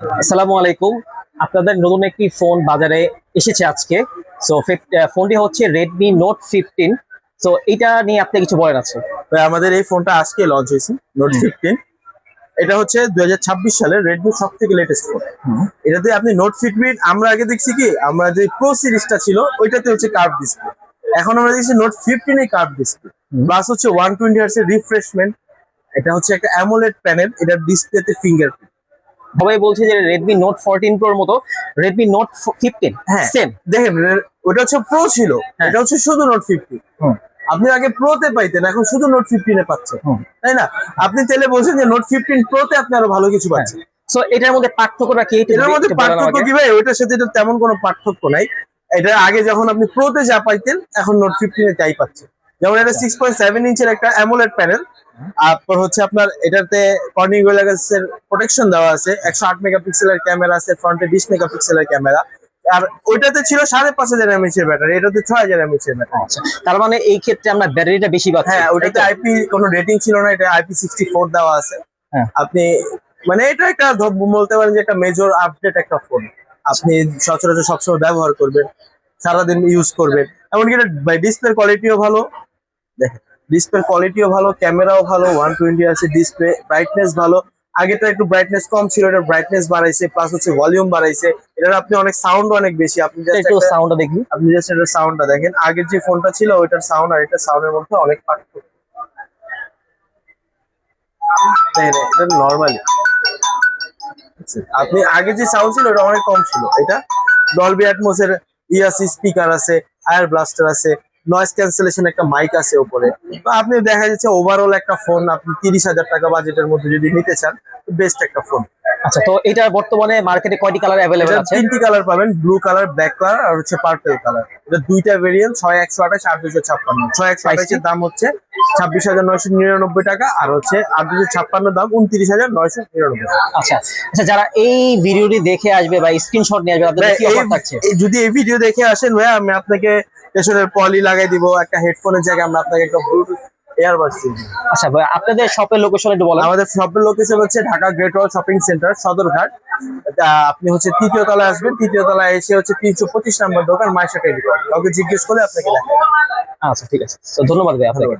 আসসালামু আলাইকুম। আপনাদের নতুন একটি ফোন বাজারে এসেছে আজকে। সো ফোনটি হচ্ছে রেডমি নোট ফিফটিন সো এটা নিয়ে আপনি কিছু বলেন আছে আমাদের এই ফোনটা আজকে লঞ্চ হয়েছে নোট ফিফটিন এটা হচ্ছে দুই সালের রেডমি সব থেকে লেটেস্ট ফোন এটাতে আপনি নোট ফিফটিন আমরা আগে দেখছি কি আমরা যে প্রো সিরিজটা ছিল ওইটাতে হচ্ছে কার্ভ ডিসপ্লে এখন আমরা দেখছি নোট ফিফটিন এ কার্ভ ডিসপ্লে। প্লাস হচ্ছে ওয়ান টোয়েন্টি রিফ্রেশমেন্ট এটা হচ্ছে একটা অ্যামোলেড প্যানেল এটার ডিসপ্লেতে ফিঙ্গারপ্রিন্ট সবাই বলছে যে রেডমি নোট ফোরটিন প্রোর মতো রেডমি নোট ফিফটিন হ্যাঁ। সেম দেখেন ওটা হচ্ছে প্রো ছিল। হ্যাঁ। এটা হচ্ছে শুধু নোট ফিফটিন আপনি আগে প্রোতে পাইতেন এখন শুধু নোট ফিফটিনে পাচ্ছেন। তাই না? আপনি তাহলে বলছেন যে নোট ফিফটিন প্রোতে আপনি আরও ভালো কিছু পাচ্ছেন। সো এটার মধ্যে পার্থক্যটা কি এটার মধ্যে পার্থক্য। কি ভাই? ওইটার সাথে এটা তেমন কোনো পার্থক্য নাই। এটা আগে যখন আপনি প্রোতে যা পাইতেন এখন নোট ফিফটিনে তাই পাচ্ছেন। যেমন এটা সিক্স পয়েন্ট সেভেন ইঞ্চের একটা অ্যামোলেড প্যানেল তারপর হচ্ছে আপনার এটাতে কর্নিং এর প্রোটেকশন দেওয়া আছে একশো আট মেগাপিক্সেলের ক্যামেরা আছে ফ্রন্টে বিশ মেগাপিক্সেলের ক্যামেরা আর ওইটাতে ছিল সাড়ে পাঁচ হাজার এমএইচ এর ব্যাটারি এটাতে ছয় হাজার এমএইচ এর ব্যাটারি আচ্ছা তার মানে এই ক্ষেত্রে আমরা ব্যাটারিটা বেশি পাচ্ছি হ্যাঁ ওটাতে আইপি কোনো রেটিং ছিল না এটা আইপি সিক্সটি ফোর দেওয়া আছে। হ্যাঁ। আপনি মানে এটা একটা বলতে পারেন যে একটা মেজর আপডেট একটা ফোন আপনি সচরাচর সবসময় ব্যবহার করবেন সারাদিন ইউজ করবেন। এমনকি এটা ডিসপ্লে কোয়ালিটিও ভালো। দেখেন। ডিসপ্লে কোয়ালিটিও ভালো ক্যামেরাও ভালো ওয়ান টোয়েন্টি আছে ডিসপ্লে ব্রাইটনেস ভালো। আগেটা একটু ব্রাইটনেস কম ছিল এটা ব্রাইটনেস বাড়াইছে প্লাস হচ্ছে ভলিউম বাড়াইছে। এটার আপনি অনেক সাউন্ড অনেক বেশি আপনি একটু সাউন্ডটা দেখি। আপনি জাস্ট এটার সাউন্ডটা দেখেন। আগের যে ফোনটা ছিল ওইটার সাউন্ড আর এটার সাউন্ডের মধ্যে অনেক পার্থক্য। দেখেন এটা নর্মালি আপনি আগে যে সাউন্ড ছিল ওটা অনেক কম ছিল। এটা ডলবি অ্যাটমোসের ইয়াসি স্পিকার আছে আয়ার ব্লাস্টার আছে নয়েজ ক্যান্সেলেশন একটা মাইক আছে উপরে তো আপনি দেখা যাচ্ছে ওভারঅল একটা ফোন আপনি তিরিশ হাজার টাকা বাজেটের মধ্যে যদি নিতে চান বেস্ট একটা ফোন আচ্ছা তো এটা বর্তমানে মার্কেটে কয়টি কালার অ্যাভেলেবেল আছে? তিনটি কালার পাবেন ব্লু কালার ব্ল্যাক কালার আর হচ্ছে পার্পল কালার এটা দুইটা ভেরিয়েন্ট ছয় একশো আঠাশ আট দুশো ছাপ্পান্ন। ছয় একশো আঠাশের দাম হচ্ছে ছাব্বিশ হাজার নয়শো নিরানব্বই টাকা আর হচ্ছে আট দুশো ছাপ্পান্ন দাম উনত্রিশ হাজার নয়শো নিরানব্বই টাকা। আচ্ছা আচ্ছা যারা এই ভিডিওটি দেখে আসবে বা স্ক্রিনশট নিয়ে আসবে আপনাদের কি অফার থাকছে? যদি এই ভিডিও দেখে আসেন ভাই আমি আপনাকে পেছনের পলি লাগাই দিব একটা হেডফোনের জায়গায় আমরা আপনাকে একটা ব্লুটুথ এয়ারবাডস আচ্ছা ভাই আপনাদের শপের লোকেশন একটু বলেন। আমাদের শপের লোকেশন হচ্ছে Dhaka Great Wall shopping centre Sadarghat আপনি হচ্ছে তৃতীয় তলায় আসবেন তৃতীয় তলায় এসে হচ্ছে তিনশো পঁচিশ নম্বর দোকান মাইশা টেলিকম কাউকে জিজ্ঞেস করলে আপনাকে দেখাবে। আচ্ছা ঠিক আছে। ধন্যবাদ ভাই আপনাকে।